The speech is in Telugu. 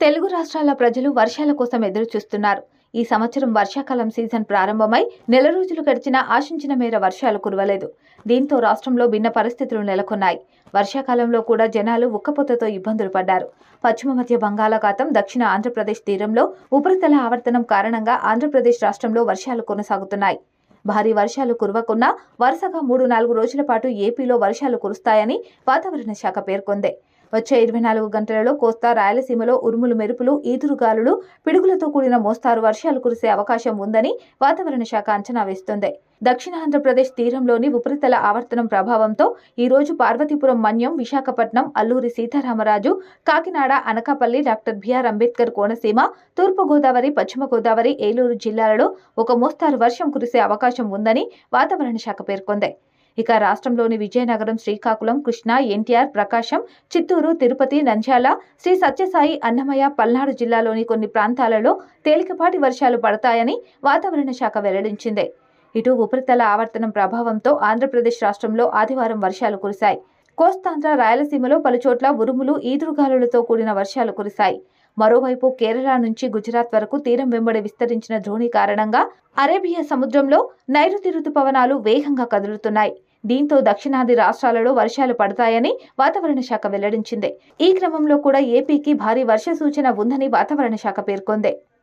తెలుగు రాష్ట్రాల ప్రజలు వర్షాల కోసం ఎదురు చూస్తున్నారు ఈ సంవత్సరం వర్షాకాలం సీజన్ ప్రారంభమై నెల రోజులు గడిచినా ఆశించిన మేర వర్షాలు కురవలేదు. దీంతో రాష్ట్రంలో భిన్న పరిస్థితులు నెలకొన్నాయి. వర్షాకాలంలో కూడా జనాలు ఉక్కపోతతో ఇబ్బందులు పడ్డారు. పశ్చిమ మధ్య బంగాళాఖాతం దక్షిణ ఆంధ్రప్రదేశ్ తీరంలో ఉపరితల ఆవర్తనం కారణంగా ఆంధ్రప్రదేశ్ రాష్ట్రంలో వర్షాలు కొనసాగుతున్నాయి. భారీ వర్షాలు కురవకున్నా వరుసగా మూడు నాలుగు రోజుల పాటు ఏపీలో వర్షాలు కురుస్తాయని వాతావరణ శాఖ పేర్కొంది. వచ్చే ఇరవై నాలుగు గంటలలో కోస్తా రాయలసీమలో ఉరుములు మెరుపులు ఈదురుగాలులు పిడుగులతో కూడిన మోస్తారు వర్షాలు కురిసే అవకాశం ఉందని వాతావరణ శాఖ అంచనా వేస్తోంది. దక్షిణ ఆంధ్రప్రదేశ్ తీరంలోని ఉపరితల ఆవర్తనం ప్రభావంతో ఈ రోజు పార్వతీపురం మన్యం విశాఖపట్నం అల్లూరి సీతారామరాజు కాకినాడ అనకాపల్లి డాక్టర్ బిఆర్ అంబేద్కర్ కోనసీమ తూర్పుగోదావరి పశ్చిమ గోదావరి ఏలూరు జిల్లాలలో ఒక మోస్తారు వర్షం కురిసే అవకాశం ఉందని వాతావరణ శాఖ పేర్కొంది. ఇక రాష్ట్రంలోని విజయనగరం శ్రీకాకుళం కృష్ణా ఎన్టీఆర్ ప్రకాశం చిత్తూరు తిరుపతి నంద్యాల శ్రీ సత్యసాయి అన్నమయ్య పల్నాడు జిల్లాలోని కొన్ని ప్రాంతాలలో తేలికపాటి వర్షాలు పడతాయని వాతావరణ శాఖ వెల్లడించింది. ఇటు ఉపరితల ఆవర్తనం ప్రభావంతో ఆంధ్రప్రదేశ్ రాష్ట్రంలో ఆదివారం వర్షాలు కురిశాయి. కోస్తాంధ్ర రాయలసీమలో పలుచోట్ల ఉరుములు ఈదురుగాలులతో కూడిన వర్షాలు కురిశాయి. మరోవైపు కేరళ నుంచి గుజరాత్ వరకు తీరం వెంబడి విస్తరించిన ద్రోణి కారణంగా అరేబియా సముద్రంలో నైరుతి రుతుపవనాలు వేగంగా కదులుతున్నాయి. దీంతో దక్షిణాది రాష్ట్రాలలో వర్షాలు పడతాయని వాతావరణ శాఖ వెల్లడించింది. ఈ క్రమంలో కూడా ఏపీకి భారీ వర్ష సూచన ఉందని వాతావరణ శాఖ పేర్కొంది.